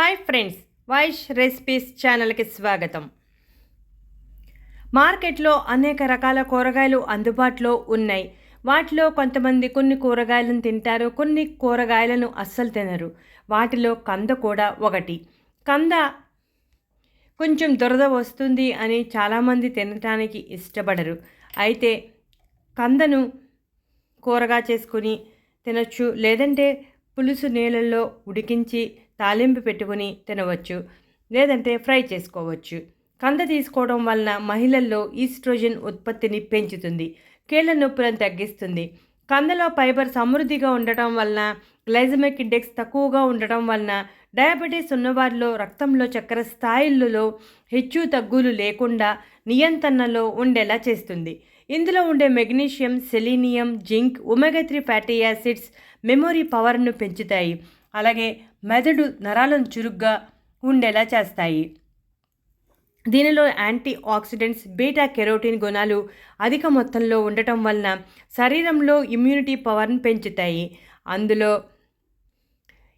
Hi friends Vaish recipes ఛానల్కి స్వాగతం. మార్కెట్లో అనేక రకాల కూరగాయలు అందుబాటులో ఉన్నాయి. వాటిలో కొంతమంది కొన్ని కూరగాయలను తింటారు కొన్ని కూరగాయలను అస్సలు తినరు. వాటిలో కంద కూడా ఒకటి. కంద కొంచెం దురద వస్తుంది అని చాలామంది తినటానికి ఇష్టపడరు. అయితే కందను కూరగా చేసుకుని తినచ్చు లేదంటే పులుసు నీళ్ళల్లో ఉడికించి తాలింపు పెట్టుకుని తినవచ్చు లేదంటే ఫ్రై చేసుకోవచ్చు. కంద తీసుకోవడం వలన మహిళల్లో ఈస్ట్రోజన్ ఉత్పత్తిని పెంచుతుంది కీళ్ళ నొప్పులను తగ్గిస్తుంది. కందలో ఫైబర్ సమృద్ధిగా ఉండటం వలన గ్లైజమిక్ ఇండెక్స్ తక్కువగా ఉండటం వలన డయాబెటీస్ ఉన్నవారిలో రక్తంలో చక్కెర స్థాయిలలో హెచ్చు తగ్గులు లేకుండా నియంత్రణలో ఉండేలా చేస్తుంది. ఇందులో ఉండే magnesium selenium zinc omega three fatty acids memory పవర్ను పెంచుతాయి. అలాగే మెదడు నరాలను చురుగ్గా ఉండేలా చేస్తాయి. దీనిలో యాంటీ ఆక్సిడెంట్స్ బీటా కెరోటిన్ గుణాలు అధిక మొత్తంలో ఉండటం వలన శరీరంలో ఇమ్యూనిటీ పవర్ని పెంచుతాయి. అందులో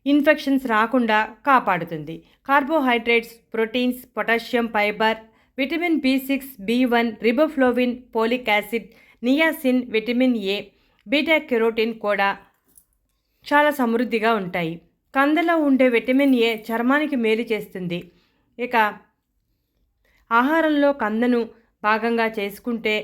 ఇన్ఫెక్షన్స్ రాకుండా కాపాడుతుంది. Carbohydrates proteins potassium fibre vitamin B six B one riboflavin folic acid niacin vitamin A beta carotene కూడా చాలా సమృద్ధిగా ఉంటాయి. కందలో ఉండే విటమిన్ ఏ చర్మానికి మేలు చేస్తుంది. ఇక ఆహారంలో కందను భాగంగా చేసుకుంటే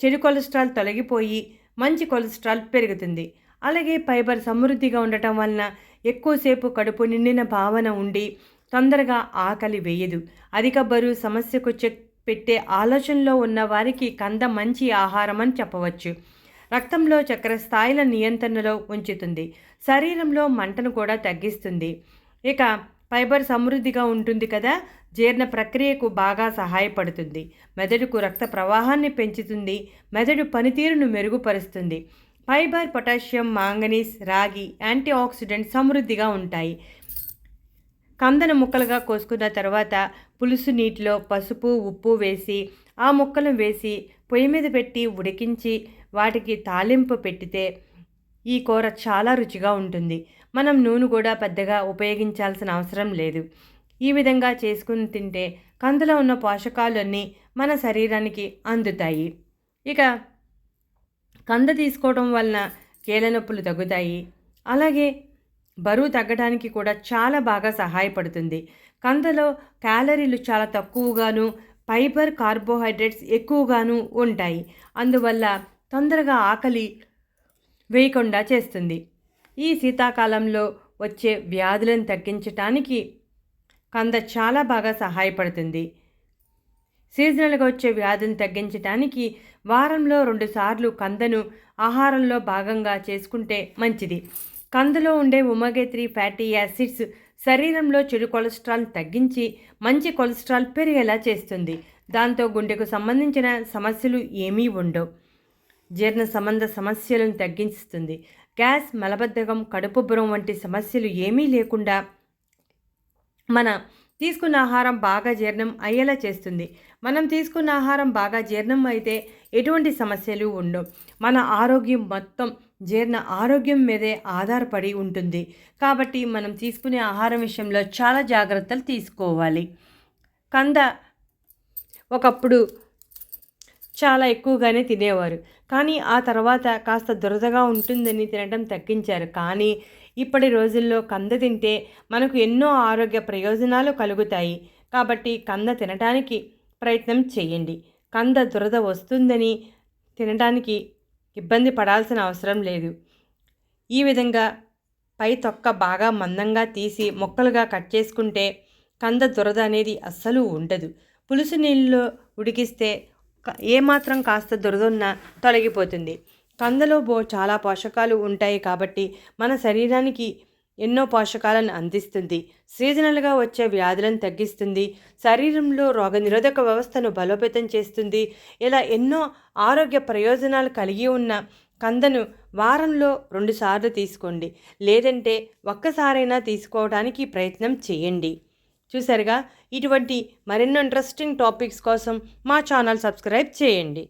చెడు కొలెస్ట్రాల్ తొలగిపోయి మంచి కొలెస్ట్రాల్ పెరుగుతుంది. అలాగే ఫైబర్ సమృద్ధిగా ఉండటం వలన ఎక్కువసేపు కడుపు నిండిన భావన ఉండి తొందరగా ఆకలి వేయదు. అధిక బరువు సమస్యకు చెక్ పెట్టే ఆలోచనలో ఉన్న వారికి కంద మంచి ఆహారం అని చెప్పవచ్చు. రక్తంలో చక్కెర స్థాయిల నియంత్రణలో ఉంచుతుంది. శరీరంలో మంటను కూడా తగ్గిస్తుంది. ఇక ఫైబర్ సమృద్ధిగా ఉంటుంది కదా జీర్ణ ప్రక్రియకు బాగా సహాయపడుతుంది. మెదడుకు రక్త ప్రవాహాన్ని పెంచుతుంది. మెదడు పనితీరును మెరుగుపరుస్తుంది. ఫైబర్ పొటాషియం మాంగనీస్ రాగి యాంటీ ఆక్సిడెంట్ సమృద్ధిగా ఉంటాయి. కందన ముక్కలుగా కోసుకున్న తర్వాత పులుసు నీటిలో పసుపు ఉప్పు వేసి ఆ ముక్కలు వేసి పొయ్యి మీద పెట్టి ఉడికించి వాటికి తాలింపు పెట్టితే ఈ కూర చాలా రుచిగా ఉంటుంది. మనం నూనె కూడా పెద్దగా ఉపయోగించాల్సిన అవసరం లేదు. ఈ విధంగా చేసుకుని తింటే కందులో ఉన్న పోషకాలన్నీ మన శరీరానికి అందుతాయి. ఇక కంద తీసుకోవడం వలన కీళ్ళ నొప్పులు తగ్గుతాయి. అలాగే బరువు తగ్గడానికి కూడా చాలా బాగా సహాయపడుతుంది. కందలో క్యాలరీలు చాలా తక్కువగాను ఫైబర్ కార్బోహైడ్రేట్స్ ఎక్కువగాను ఉంటాయి. అందువల్ల తొందరగా ఆకలి వేయకుండా చేస్తుంది. ఈ శీతాకాలంలో వచ్చే వ్యాధులను తగ్గించటానికి కంద చాలా బాగా సహాయపడుతుంది. సీజనల్గా వచ్చే వ్యాధులను తగ్గించడానికి వారంలో రెండుసార్లు కందను ఆహారంలో భాగంగా చేసుకుంటే మంచిది. కందలో ఉండే ఒమేగా త్రీ ఫ్యాటీ యాసిడ్స్ శరీరంలో చెడు కొలెస్ట్రాల్ తగ్గించి మంచి కొలెస్ట్రాల్ పెరిగేలా చేస్తుంది. దాంతో గుండెకు సంబంధించిన సమస్యలు ఏమీ ఉండవు. జీర్ణ సంబంధ సమస్యలను తగ్గిస్తుంది గ్యాస్ మలబద్ధకం కడుపు బురం వంటి సమస్యలు ఏమీ లేకుండా మన తీసుకున్న ఆహారం బాగా జీర్ణం అయ్యేలా చేస్తుంది. మనం తీసుకున్న ఆహారం బాగా జీర్ణం అయితే ఎటువంటి సమస్యలు ఉండవు. మన ఆరోగ్యం మొత్తం జీర్ణ ఆరోగ్యం మీదే ఆధారపడి ఉంటుంది. కాబట్టి మనం తీసుకునే ఆహారం విషయంలో చాలా జాగ్రత్తలు తీసుకోవాలి. కంద ఒకప్పుడు చాలా ఎక్కువగానే తినేవారు. కానీ ఆ తర్వాత కాస్త దురదగా ఉంటుందని తినడం తగ్గించారు. కానీ ఇప్పటి రోజుల్లో కంద తింటే మనకు ఎన్నో ఆరోగ్య ప్రయోజనాలు కలుగుతాయి. కాబట్టి కంద తినడానికి ప్రయత్నం చేయండి. కంద దురద వస్తుందని తినడానికి ఇబ్బంది పడాల్సిన అవసరం లేదు. ఈ విధంగా పై తొక్క బాగా మందంగా తీసి ముక్కలుగా కట్ చేసుకుంటే కంద దురద అనేది అస్సలు ఉండదు. పులుసు నీళ్ళలో ఉడికిస్తే ఏమాత్రం కాస్త దురదున్నా తొలగిపోతుంది. కందలో బో చాలా పోషకాలు ఉంటాయి కాబట్టి మన శరీరానికి ఎన్నో పోషకాలను అందిస్తుంది. సీజనల్గా వచ్చే వ్యాధులను తగ్గిస్తుంది. శరీరంలో రోగనిరోధక వ్యవస్థను బలోపేతం చేస్తుంది. ఇలా ఎన్నో ఆరోగ్య ప్రయోజనాలు కలిగి ఉన్న కందను వారంలో రెండుసార్లు తీసుకోండి. లేదంటే ఒక్కసారైనా తీసుకోవడానికి ప్రయత్నం చేయండి. చూసారుగా ఇటువంటి మరెన్నో ఇంట్రెస్టింగ్ టాపిక్స్ కోసం మా ఛానల్ సబ్స్క్రైబ్ చేయండి.